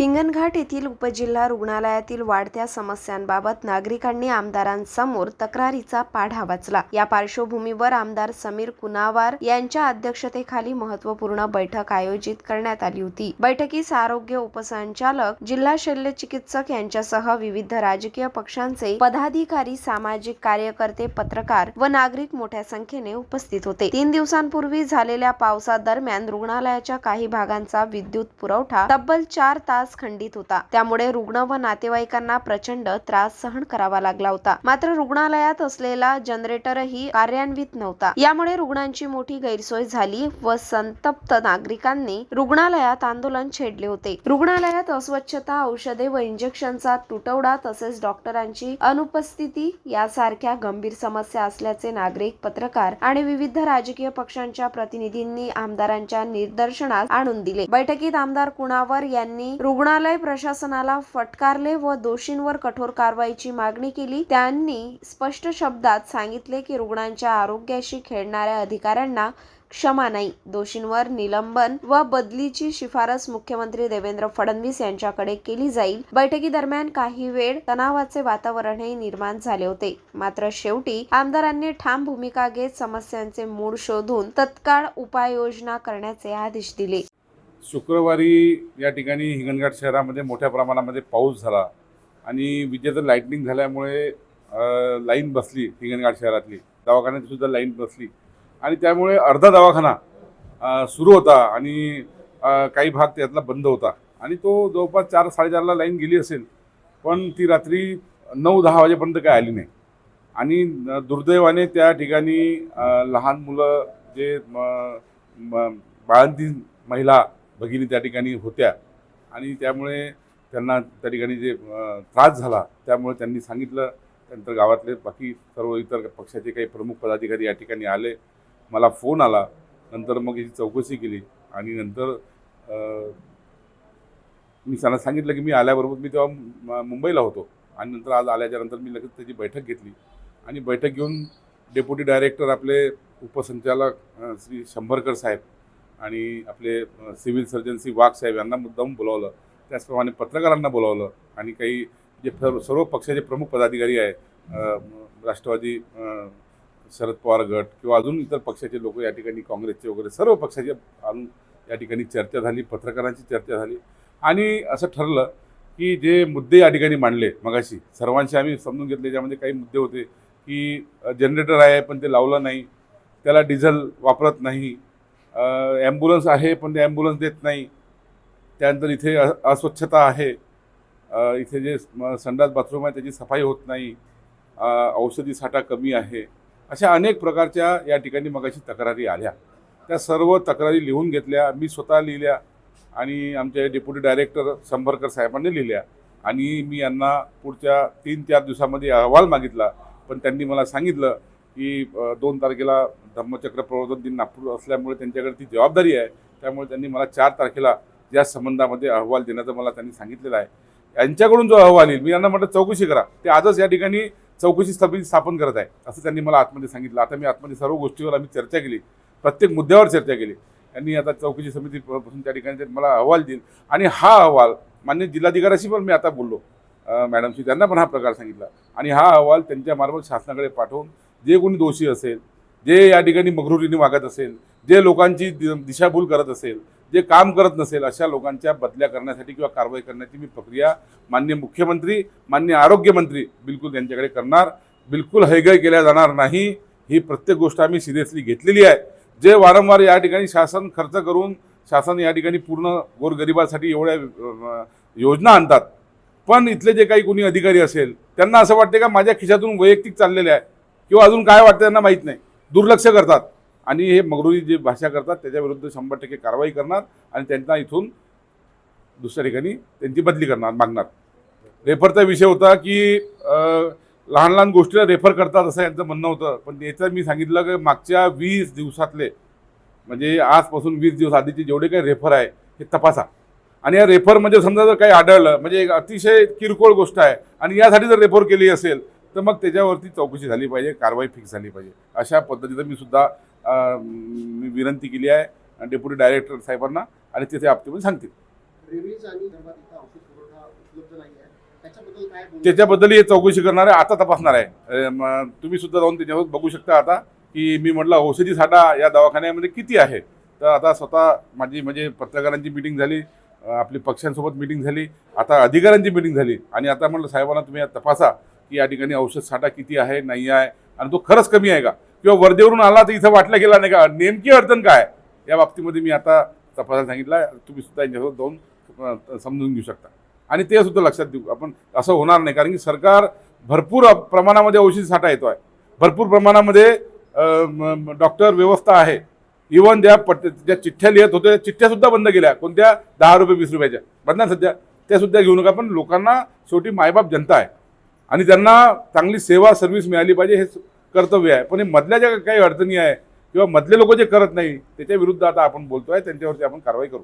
हिंगणघाट येथील उपजिल्हा रुग्णालयातील वाढत्या समस्यांबाबत नागरिकांनी आमदारांसमोर तक्रारीचा पाढा वाचला. या पार्श्वभूमीवर आमदार समीर कुनावार यांच्या अध्यक्षतेखाली महत्त्वपूर्ण बैठक आयोजित करण्यात आली होती. बैठकीस आरोग्य उपसंचालक जिल्हा शल्य चिकित्सक यांच्यासह विविध राजकीय पक्षांचे पदाधिकारी सामाजिक कार्यकर्ते पत्रकार व नागरिक मोठ्या संख्येने उपस्थित होते. तीन दिवसांपूर्वी झालेल्या पावसादरम्यान रुग्णालयाच्या काही भागांचा विद्युत पुरवठा तब्बल चार तास खंडित होता. त्यामुळे रुग्ण व नातेवाईकांना प्रचंड त्रास सहन करावा लागला होता. मात्र रुग्णालयात असलेला जनरेटरही कार्यान्वित नव्हता. यामुळे रुग्णांची मोठी गैरसोय झाली व संतप्त नागरिकांनी रुग्णालयात आंदोलन छेडले होते. रुग्णालयात अस्वच्छता औषधे व इंजेक्शनचा तुटवडा तसेच डॉक्टरांची अनुपस्थिती यासारख्या गंभीर समस्या असल्याचे नागरिक पत्रकार आणि विविध राजकीय पक्षांच्या प्रतिनिधींनी आमदारांच्या निदर्शनास आणून दिले. बैठकीत आमदार कुणावर यांनी रुग्ण रुग्णालय प्रशासनाला फटकारले व दोषींवर कठोर कारवाईची मागणी केली. त्यांनी स्पष्ट शब्दात सांगितले की रुग्णांच्या आरोग्याशी खेळणाऱ्या अधिकाऱ्यांना क्षमा नाही. दोषींवर निलंबन व बदलीची शिफारस मुख्यमंत्री देवेंद्र फडणवीस यांच्याकडे केली जाईल. बैठकीदरम्यान काही वेळ तणावाचे वातावरणही निर्माण झाले होते. मात्र शेवटी आमदारांनी ठाम भूमिका घेत समस्यांचे मूळ शोधून तत्काळ उपाययोजना करण्याचे आदेश दिले. शुक्रवारी या ठिकाणी हिंगणघाट शहरामध्ये मोठ्या प्रमाणामध्ये पाऊस झाला आणि विजेचं लाईटनिंग झाल्यामुळे लाईन बसली हिंगणघाट शहरातली. दवाखान्यात सुद्धा लाईन बसली. आणि त्यामुळे अर्धा दवाखाना सुरू होता आणि काही भाग त्यातला बंद होता. आणि तो जवळपास चार साडेचारला लाईन गेली असेल पण ती रात्री नऊ दहा वाजेपर्यंत काय आली नाही. आणि दुर्दैवाने त्या ठिकाणी लहान मुलं जे म- महिला भगिनी त्या ठिकाणी होत्या. आणि त्यामुळे त्यांना त्या ठिकाणी जे त्रास झाला त्यामुळे त्यांनी सांगितलं त्यानंतर गावातले बाकी सर्व इतर पक्षाचे काही प्रमुख पदाधिकारी या ठिकाणी आले. मला फोन आला. नंतर मग याची चौकशी केली. आणि नंतर मी त्यांना सांगितलं की मी आल्याबरोबर मी तेव्हा मुंबईला होतो. आणि नंतर आज आल्याच्यानंतर मी लगेच त्याची बैठक घेतली. आणि बैठक घेऊन डेप्युटी डायरेक्टर आपले उपसंचालक श्री शंभरकर साहेब आणि आपले सिव्हिल सर्जन्सी वाघ साहेब यांना मुद्दाम बोलावलं. त्याचप्रमाणे पत्रकारांना बोलावलं. आणि काही जे सर्व सर्व पक्षाचे प्रमुख पदाधिकारी आहे राष्ट्रवादी शरद पवार गट किंवा अजून इतर पक्षाचे लोक या ठिकाणी काँग्रेसचे वगैरे सर्व पक्षाचे आणून या ठिकाणी चर्चा झाली पत्रकारांची चर्चा झाली. आणि असं ठरलं की जे मुद्दे या ठिकाणी मांडले मगाशी सर्वांशी आम्ही समजून घेतले ज्यामध्ये काही मुद्दे होते की जनरेटर आहे पण ते लावलं नाही त्याला डिझेल वापरत नाही ॲम्ब्युलन्स आहे पण ते ॲम्ब्युलन्स देत नाही. त्यानंतर इथे अ- अस्वच्छता आहे. इथे जे संडास बाथरूम आहे त्याची सफाई होत नाही. औषधी साठा कमी आहे. अशा अनेक प्रकारच्या या ठिकाणी मगाशी तक्रारी आल्या. त्या सर्व तक्रारी लिहून घेतल्या मी स्वतः लिहिल्या आणि आमचे डेप्युटी डायरेक्टर संभरकर साहेबांनी लिहिल्या. आणि मी यांना पुढच्या तीन चार दिवसामध्ये अहवाल मागितला. पण त्यांनी मला सांगितलं की दोन तारखेला धम्मचक्र प्रवर्तन दिन नागपूर असल्यामुळे त्यांच्याकडे ती जबाबदारी आहे. त्यामुळे त्यांनी मला चार तारखेला या संबंधामध्ये अहवाल देण्याचं मला त्यांनी सांगितलेलं आहे. यांच्याकडून जो अहवाल येईल मी यांना म्हटलं चौकशी करा. ते आजच या ठिकाणी चौकशी समिती स्थापन करत आहे असं त्यांनी मला आतमध्ये सांगितलं. आता मी आतमध्ये सर्व गोष्टीवर आम्ही चर्चा केली प्रत्येक मुद्द्यावर चर्चा केली. त्यांनी आता चौकशी समिती बसून त्या ठिकाणी मला अहवाल देईल. आणि हा अहवाल मान्य जिल्हाधिकाऱ्याशी पण मी आता बोललो. मॅडमशी त्यांना पण हा प्रकार सांगितला. आणि हा अहवाल त्यांच्यामार्फत शासनाकडे पाठवून जे कोणी दोषी असेल जे या ठिकाणी मगरुरीने वागत असेल जे लोकांची दि- दिशाभूल करत असेल जे काम करत नसेल अशा लोकांच्या बदल्या करण्यासाठी किंवा कारवाई करण्याची मी प्रक्रिया मान्य मुख्यमंत्री मान्य आरोग्यमंत्री बिलकुल त्यांच्याकडे करणार. बिलकुल हैगय केल्या जाणार नाही. ही प्रत्येक गोष्ट आम्ही सिरियसली घेतलेली आहे. जे वारंवार या ठिकाणी शासन खर्च करून शासन या ठिकाणी पूर्ण गोरगरिबासाठी एवढ्या योजना आणतात. पण इथले जे काही कोणी अधिकारी असेल त्यांना असं वाटते का माझ्या खिशातून वैयक्तिक चाललेले आहे? किंवा अजून काय वाटतं त्यांना माहीत नाही. दुर्लक्ष करतात. आणि हे मगरुरी जे भाषा करतात त्याच्याविरुद्ध शंभर टक्के कारवाई करणार आणि त्यांना इथून दुसऱ्या ठिकाणी त्यांची बदली करणार मागणार. रेफरचा विषय होता की लहान लहान गोष्टीला रेफर करतात असं यांचं म्हणणं होतं. पण याचं मी सांगितलं की मागच्या वीस दिवसातले म्हणजे आजपासून वीस दिवस आधीचे जेवढे काही रेफर आहे हे तपासा. आणि या रेफर म्हणजे समजा जर काही आढळलं म्हणजे एक अतिशय किरकोळ गोष्ट आहे. आणि यासाठी जर रेफर केली असेल तर मग त्याच्यावरती चौकशी झाली पाहिजे कारवाई फिक्स झाली पाहिजे. अशा पद्धतीचं मी सुद्धा मी विनंती केली आहे. डेप्युटी डायरेक्टर साहेबांना आणि तिथे आपल्यामध्ये सांगतील. त्याच्याबद्दल हे चौकशी करणार आहे आता तपासणार आहे. तुम्ही सुद्धा जाऊन त्याच्यावर बघू शकता आता की मी म्हटलं औषधी साठा या दवाखान्यामध्ये किती आहे? तर आता स्वतः माझी म्हणजे पत्रकारांची मिटिंग झाली आपली पक्षांसोबत मिटिंग झाली आता अधिकाऱ्यांची मिटिंग झाली. आणि आता म्हटलं साहेबांना तुम्ही तपासा. की या ठिकाणी औषध साठा किती आहे नाही आहे आणि तो खरंच कमी आहे का? किंवा वर्धेवरून आला तर इथं वाटला गेला नाही का? नेमकी अडचण काय या बाबतीमध्ये मी आता तपासायला सांगितलं आहे. तुम्ही सुद्धा यांच्यासोबत जाऊन समजून घेऊ शकता. आणि ते सुद्धा लक्षात देऊ. आपण असं होणार नाही. कारण की सरकार भरपूर प्रमाणामध्ये औषध साठा येतो आहे भरपूर प्रमाणामध्ये डॉक्टर व्यवस्था आहे. इवन ज्या पट ज्या चिठ्ठ्या लिहित होत्या त्या बंद केल्या. कोणत्या? दहा रुपये वीस रुपयाच्या. बंद सध्या. त्यासुद्धा घेऊ नका. पण लोकांना शेवटी मायबाप जनता आहे. आणि त्यांना चांगली सेवा सर्व्हिस मिळाली पाहिजे हे कर्तव्य आहे. पण हे मधल्या ज्या काही अडचणी आहे किंवा मधले लोक जे करत नाही त्याच्या विरुद्ध आता आपण बोलतोय त्यांच्यावरती आपण कारवाई करू.